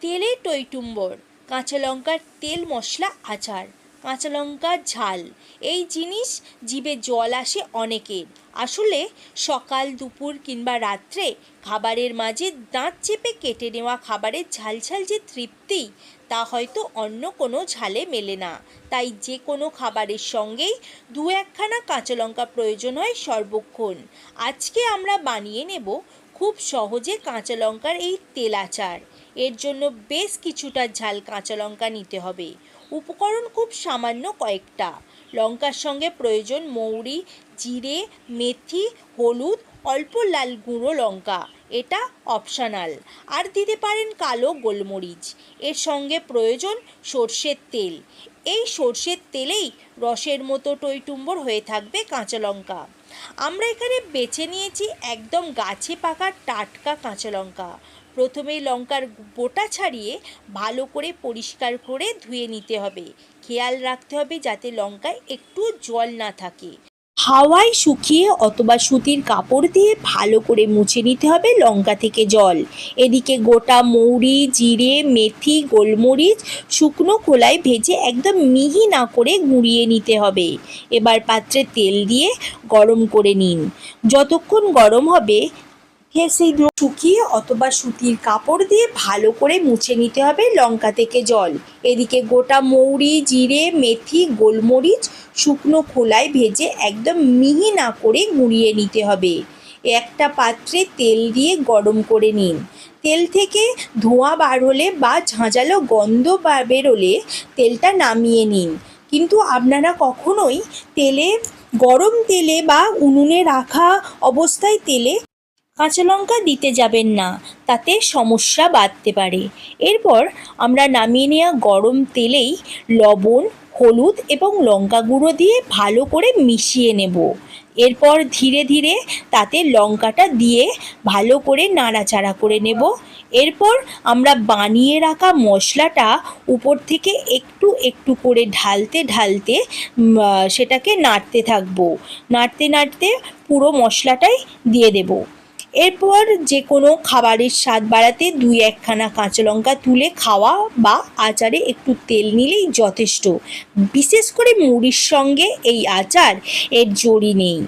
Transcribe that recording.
তেলে টইটুম্বর কাঁচা লঙ্কার তেল মশলা, আচার, কাঁচা লঙ্কার ঝাল। এই জিনিস জিভে জল আসে অনেকের। আসলে সকাল, দুপুর কিংবা রাত্রে খাবারের মাঝে দাঁত চেপে কেটে নেওয়া খাবারের ঝাল ঝাল যে তৃপ্তি, তা হয়তো অন্য কোনো ঝালে মেলে না। তাই যে কোনো খাবারের সঙ্গেই দু একখানা কাঁচা লঙ্কা প্রয়োজন হয় সর্বক্ষণ। আজকে আমরা বানিয়ে নেব খুব সহজে কাঁচা লঙ্কার এই তেলাচার। এর জন্য বেশ কিছুটা ঝাল কাঁচা লঙ্কা নিতে হবে। উপকরণ খুব সামান্য কয়েকটা। লঙ্কার সঙ্গে প্রয়োজন মৌরি, জিরে, মেথি, হলুদ, অল্প লাল গুঁড়ো লঙ্কা। এটা অপশনাল। আর দিতে পারেন কালো গোলমরিচ। এর সঙ্গে প্রয়োজন সর্ষের তেল। এই সর্ষের তেলেই রসের মতো টইটুম্বর হয়ে থাকবে কাঁচা লঙ্কা। আমরা এখানে বেছে নিয়েছি একদম গাছে পাকা টাটকা কাঁচা লঙ্কা। প্রথমে লঙ্কার বোটা ছাড়িয়ে ভালো করে পরিষ্কার করে ধুয়ে নিতে হবে। খেয়াল রাখতে হবে যাতে লঙ্কায় একটু জল না থাকে। হাওয়ায় শুকিয়ে অথবা সুতির কাপড় দিয়ে ভালো করে মুছে নিতে হবে লঙ্কা থেকে জল। এদিকে গোটা মৌরি, জিরে, মেথি, গোলমরিচ শুকনো খোলায় ভেজে একদম মিহি না করে গুঁড়িয়ে নিতে হবে। এবার পাত্রে তেল দিয়ে গরম করে নিন। যতক্ষণ গরম হবে সে সেইগুলো শুকিয়ে অথবা সুতির কাপড় দিয়ে ভালো করে মুছে নিতে হবে লঙ্কা থেকে জল। এদিকে গোটা মৌরি, জিরে, মেথি, গোলমরিচ শুকনো খোলায় ভেজে একদম মিহি না করে গুঁড়িয়ে নিতে হবে। একটা পাত্রে তেল দিয়ে গরম করে নিন। তেল থেকে ধোঁয়া বার হলে বা ঝাঁঝালো গন্ধ বা বেরোলে তেলটা নামিয়ে নিন। কিন্তু আপনারা কখনোই তেলে, গরম তেলে বা উনুনে রাখা অবস্থায় তেলে কাঁচা লঙ্কা দিতে যাবেন না, তাতে সমস্যা বাড়তে পারে। এরপর আমরা নামিয়ে নেওয়া গরম তেলেই লবণ, হলুদ এবং লঙ্কা গুঁড়ো দিয়ে ভালো করে মিশিয়ে নেব। এরপর ধীরে ধীরে তাতে লঙ্কাটা দিয়ে ভালো করে নাড়াচাড়া করে নেব। এরপর আমরা বানিয়ে রাখা মশলাটা উপর থেকে একটু একটু করে ঢালতে ঢালতে সেটাকে নাড়তে থাকব। নাড়তে নাড়তে পুরো মশলাটাই দিয়ে দেবো। এরপর যে কোনো খাবারের স্বাদ বাড়াতে দুই একখানা কাঁচা লঙ্কা তুলে খাওয়া বা আচারে একটু তেল নিলেই যথেষ্ট। বিশেষ করে মুড়ির সঙ্গে এই আচার, এর জড়ি নেই।